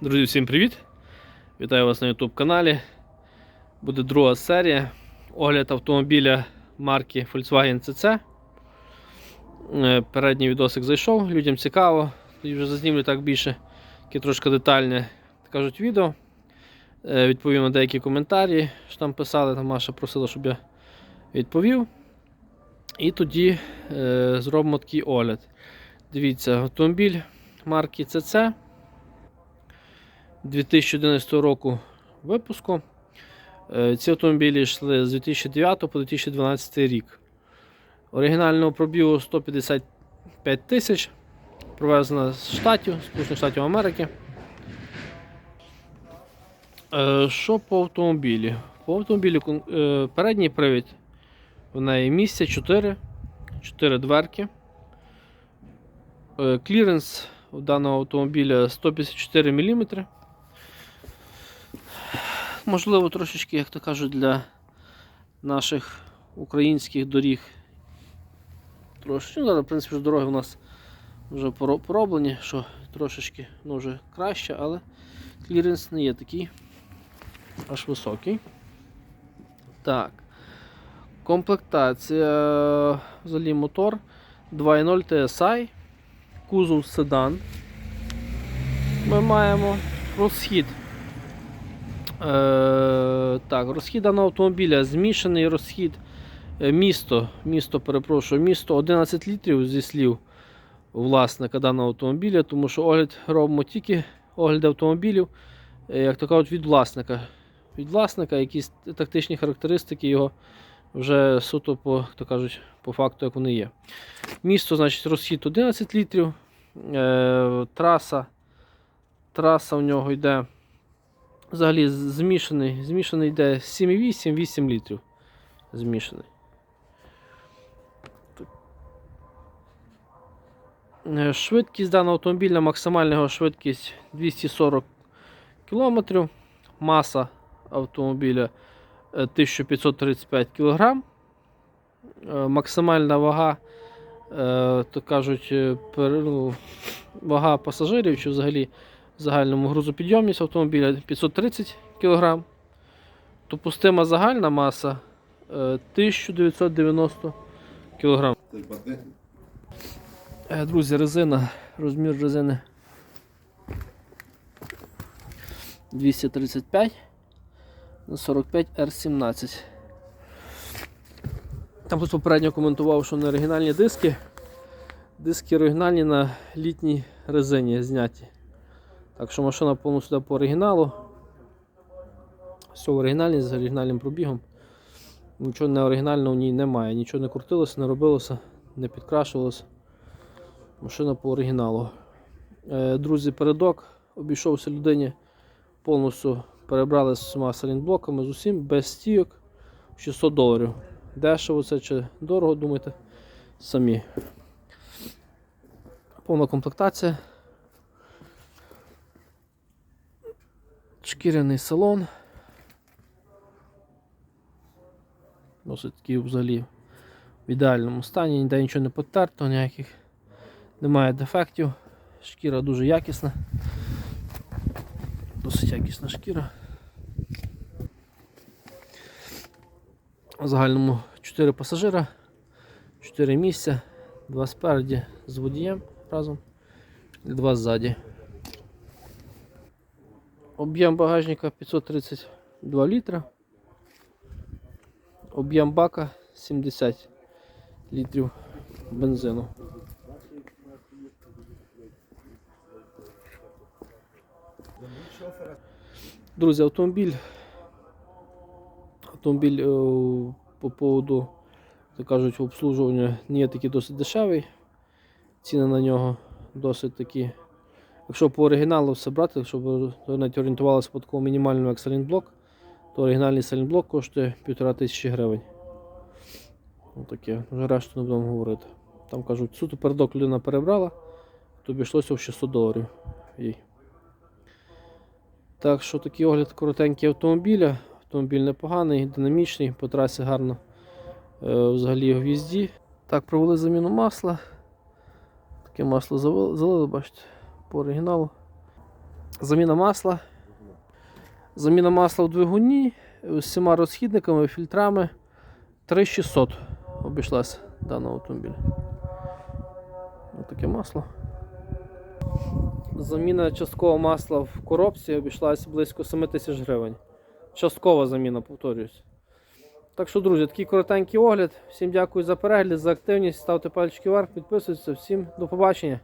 Друзі, всім привіт! Вітаю вас на YouTube каналі. Буде друга серія. Огляд автомобіля марки Volkswagen CC. Е, Передній відосик зайшов, людям цікаво. Тоді вже зазнімлю так більше, таке трошки детальне кажуть, відео. Е, Відповім на деякі коментарі, що там писали, там Маша просила, щоб я відповів. І тоді е, зробимо такий огляд. Дивіться, автомобіль марки CC. 2011 року випуску. Е, Ці автомобілі йшли з 2009 по 2012 рік. Оригінального пробігу 155 тисяч. Провезена з Штатів, Сполучених Штатів Америки. Е, Що по автомобілі? По автомобілі е, передній привід. В неї місця 4, 4 дверки. Кліренс у даного автомобіля 154 мм. Можливо, трошечки, як то кажуть, для наших українських доріг. Трошечки, ну, в принципі, дороги у нас вже пороблені, що трошечки ну, вже краще, але кліренс не є такий аж високий. Так. Комплектація взагалі мотор 2.0 TSI, кузов седан. Ми маємо розхід. Е, так, розхід даного автомобіля змішаний розхід е, місто, місто, перепрошую, місто 11 літрів зі слів власника даного автомобіля, тому що огляд робимо тільки огляд автомобілів, е, як то кажуть, від власника. Від власника, якісь тактичні характеристики його вже суто по, то кажуть, по факту, як вони є. Місто, значить, розхід 11 літрів. Траса, траса в нього йде. Взагалі змішаний, змішаний йде 7,8-8 літрів. Змішаний. Е, Швидкість даного автомобіля, максимальна його швидкість 240 км. Маса автомобіля е, 1535 кг. Максимальна вага, е, то кажуть, е, ну, вага пасажирів чи взагалі загальному грузопідйомність автомобіля 530 кг. Допустима загальна маса е, 1990 кг. Е, Друзі, резина, розмір резини 235 на 45 R17. Там хтось попередньо коментував, що не оригінальні диски. Диски оригінальні на літній резині зняті. Так що машина повністю по оригіналу. Все в оригіналі з оригінальним пробігом. Нічого не оригінального в ній немає. Нічого не крутилося, не робилося, не підкрашувалося. Машина по оригіналу. Е, Друзі, передок обійшовся людині. Повністю перебрали з усіма салінблоками, з усім, без стійок 600 доларів. Дешево це чи дорого, думаєте? Самі. Повна комплектація. Шкіряний салон. Досить такий взагалі в ідеальному стані, ніде нічого не потерто, ніяких немає дефектів. Шкіра дуже якісна. Досить якісна шкіра. В загальному 4 пасажира, 4 місця, 2 спереді з водієм разом і 2 ззаді. Об'єм багажника 532 літра. Об'єм бака 70 літрів бензину. Друзі, автомобіль. Автомобіль е, по поводу, так кажуть, обслужування не є такий досить дешевий. Ціни на нього досить такі. Якщо по оригіналу все брати, якщо ви навіть орієнтувалися по такому мінімальному як салінблок, то оригінальний салінблок коштує 1500 гривень. Отаке, вже решту не будемо говорити. Там кажуть, суто передок людина перебрала, то обійшлося в 600 доларів їй. Так що такий огляд коротенький автомобіля. Автомобіль непоганий, динамічний, по трасі гарно е, взагалі його в їзді. Так, провели заміну масла. Таке масло залили, бачите, по оригіналу. Заміна масла. Заміна масла в двигуні з всіма розхідниками, фільтрами 3600 обійшлася даний автомобіль. Ось таке масло. Заміна часткового масла в коробці обійшлася близько 7 тисяч гривень. Часткова заміна, повторююсь. Так що, друзі, такий коротенький огляд. Всім дякую за перегляд, за активність. Ставте пальчики вверх, підписуйтесь. Всім до побачення.